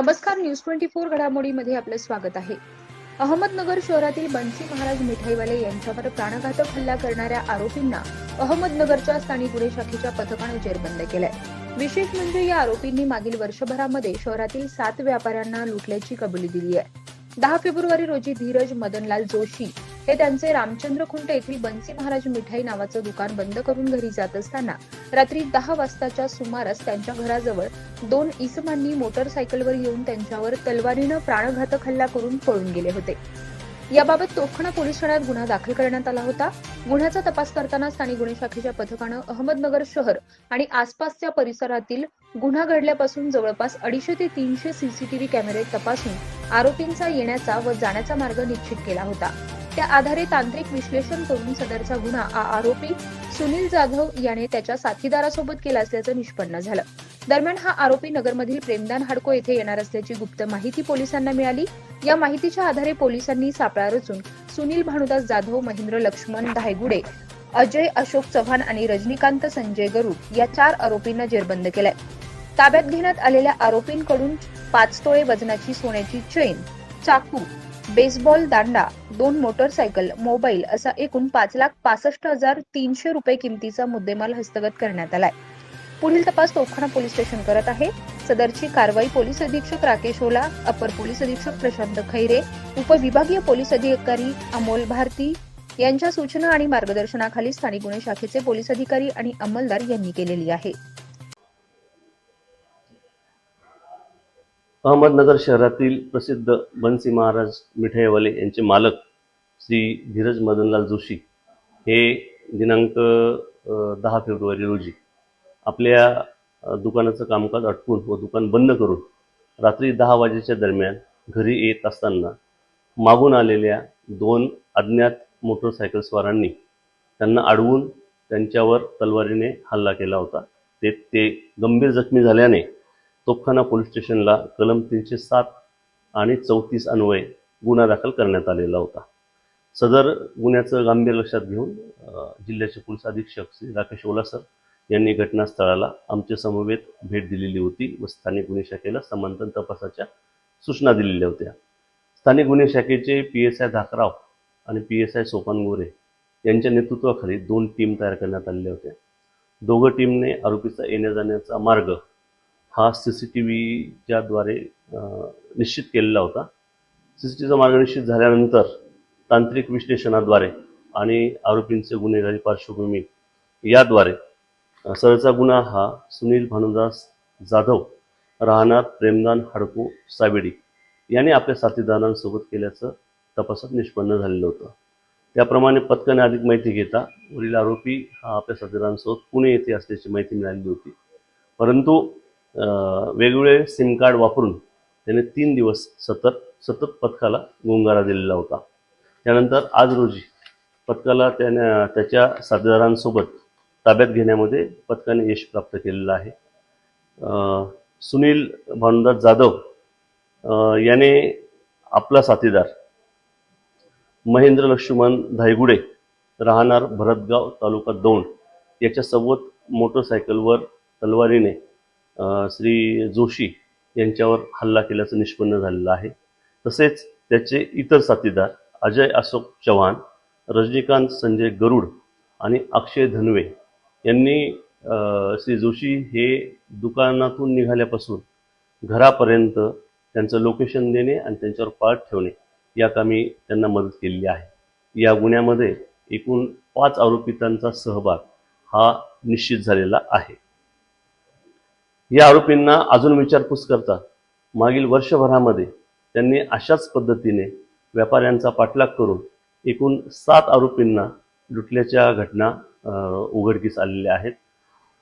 नमस्कार news twenty four घडामोडीमध्ये आपलं स्वागत आहे. अहमदनगर शहरातील बन्सी महाराज मिठाईवाले यांच्यावर प्राणघातक हल्ला करणाऱ्या आरोपींना अहमदनगरच्या स्थानिक गुन्हे शाखेच्या पथकानं जेरबंद केलंय. विशेष म्हणजे या आरोपींनी मागील वर्षभरामध्ये शहरातील सात व्यापाऱ्यांना लुटल्याची कबुली दिली आहे दहा फेब्रुवारी रोजी धीरज मदनलाल जोशी हे त्यांचे रामचंद्र खुंट येथील बन्सी महाराज मिठाई नावाचं दुकान बंद करून घरी जात असताना रात्री दहा वाजताच्या सुमारास त्यांच्या घराजवळ दोन इसमांनी मोटरसायकलवर येऊन त्यांच्यावर तलवारीनं प्राणघातक हल्ला करून पळून गेले होते. याबाबत तोफखाना पोलीस ठाण्यात गुन्हा दाखल करण्यात आला होता. गुन्ह्याचा तपास करताना स्थानिक गुन्हे शाखेच्या पथकानं अहमदनगर शहर आणि आसपासच्या परिसरातील गुन्हा घडल्यापासून जवळपास अडीचशे ते तीनशे सीसीटीव्ही कॅमेरे तपासून आरोपींचा येण्याचा व जाण्याचा मार्ग निश्चित केला होता. त्या आधारे तांत्रिक विश्लेषण करून सदरचा गुन्हा आरोपी सुनील जाधव याने त्याच्या साथीदारासोबत केला असल्याचं निष्पन्न झालं. दरम्यान हा आरोपी नगरमधील प्रेमदान हाडको येथे येणार असल्याची गुप्त माहिती पोलिसांना मिळाली. या माहितीच्या आधारे पोलिसांनी सापळा रचून सुनील भानुदास जाधव महेंद्र लक्ष्मण धायगुडे अजय अशोक चव्हाण आणि रजनीकांत संजय गरुड या चार आरोपींना जेरबंद केलाय. ताब्यात घेण्यात आलेल्या आरोपींकडून पाच तोळे वजनाची सोन्याची चेन चाकू बेसबॉल दांडा दोन मोटरसायकल मोबाईल असा एकूण पाच लाख पासष्ट हजार तीनशे रुपये किमतीचा मुद्देमाल हस्तगत करण्यात आलाय. पुढील तपास तोफखाना पोलीस स्टेशन करत आहे. सदरची कारवाई पोलीस अधीक्षक राकेश ओला अपर पोलीस अधीक्षक प्रशांत खैरे उपविभागीय पोलीस अधिकारी अमोल भारती यांच्या सूचना आणि मार्गदर्शनाखाली स्थानिक गुन्हे शाखेचे पोलीस अधिकारी आणि अंमलदार यांनी केलेली आहे. अहमदनगर शहरातील प्रसिद्ध बनसी महाराज मिठाईवाले यांचे मालक श्री धीरज मदनलाल जोशी हे दिनांक दहा फेब्रुवारी रोजी आपल्या दुकानाचं कामकाज अटकून व दुकान बंद करून रात्री दहा वाजेच्या दरम्यान घरी येत असताना मागून आलेल्या दोन अज्ञात मोटरसायकलस्वारांनी त्यांना अडवून त्यांच्यावर तलवारीने हल्ला केला होता. ते ते गंभीर जखमी झाल्याने तोफखाना पोलीस स्टेशनला कलम तीनशे सात आणि चौतीस अन्वये गुन्हा दाखल करण्यात आलेला होता. सदर गुन्ह्याचं गांभीर्य लक्षात घेऊन जिल्ह्याचे पोलीस अधीक्षक श्री राकेश ओलासर यांनी घटनास्थळाला आमच्या समवेत भेट दिलेली होती व स्थानिक गुन्हे शाखेला समांतर तपासाच्या सूचना दिलेल्या होत्या. स्थानिक गुन्हे शाखेचे पी एस आय धाकराव आणि P S I Sopan Gore यांच्या नेतृत्वाखाली दोन टीम तयार करण्यात आलेल्या होत्या. दोघं टीमने आरोपीचा येण्या जाण्याचा मार्ग हा सी सी टी व्हीच्याद्वारे निश्चित केलेला होता. सी सी टी मार्ग निश्चित झाल्यानंतर तांत्रिक विश्लेषणाद्वारे आणि आरोपींचे गुन्हेगारी पार्श्वभूमी याद्वारे सरचा गुन्हा हा सुनील भानुदास जाधव राहणार प्रेमदान हडको सावेडी याने आपल्या साथीदारांसोबत केल्याचं तपासात निष्पन्न झालेलं होतं. त्याप्रमाणे पथकाने अधिक माहिती घेता वरील आरोपी हा आपल्या साथीदारांसोबत पुणे येथे असल्याची माहिती मिळालेली होती. परंतु वेगवेगळे सिम कार्ड वापरून त्याने तीन दिवस सतत सतत पथकाला गुंगारा दिलेला होता. त्यानंतर आज रोजी पथकाला त्याने त्याच्या साथीदारांसोबत ताब्यात घेण्यामध्ये पथकाने यश प्राप्त केलेलं आहे. सुनील भानुदास जाधव याने आपला साथीदार महेंद्र लक्ष्मण धायगुडे राहणार भरतगाव तालुका दौंड याच्यासोबत मोटरसायकलवर तलवारीने श्री जोशी यांच्यावर हल्ला केल्याचं निष्पन्न झालेलं आहे. तसेच त्याचे इतर साथीदार अजय अशोक चव्हाण रजनीकांत संजय गरुड आणि अक्षय धनवे यांनी श्री जोशी हे दुकानातून निघाल्यापासून घरापर्यंत त्यांचं लोकेशन देणे आणि त्यांच्यावर पाठ ठेवणे या कामी त्यांना मदत केलेली आहे. या गुन्ह्यामध्ये एकूण पाच आरोपितांचा सहभाग हा निश्चित झालेला आहे. या आरोपींना अजून विचारपूस करता मागील वर्षभरामध्ये त्यांनी अशाच पद्धतीने व्यापाऱ्यांचा पाठलाग करून एकूण सात आरोपींना लुटल्याच्या घटना उघडकीस आलेले आहेत.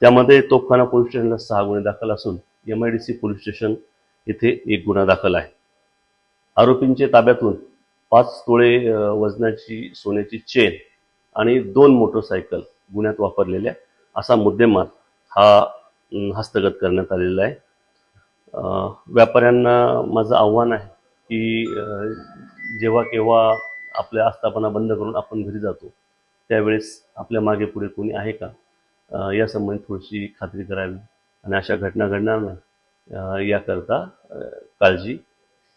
त्यामध्ये तोफखाना पोलीस स्टेशनला सहा गुन्हे दाखल असून M I D C police station येथे एक गुन्हा दाखल आहे. आरोपींचे ताब्यातून पाच तोळे वजनाची सोन्याची चेन आणि दोन मोटरसायकल गुन्ह्यात वापरलेल्या असा मुद्देमाल हा हस्तगत करण्यात आलेला आहे. व्यापाऱ्यांना माझं आव्हान आहे की जेव्हा केव्हा आपल्या आस्थापना बंद करून आपण घरी जातो त्यावेळेस आपल्या मागे पुढे कोणी आहे का? या यासंबंधी थोडीशी खात्री करावी. आणि अशा घटना घडणार नाही याकरता काळजी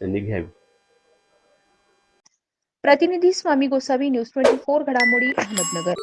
त्यांनी घ्यावी. प्रतिनिधी Swami Gosavi news twenty four घडामोडी अहमदनगर.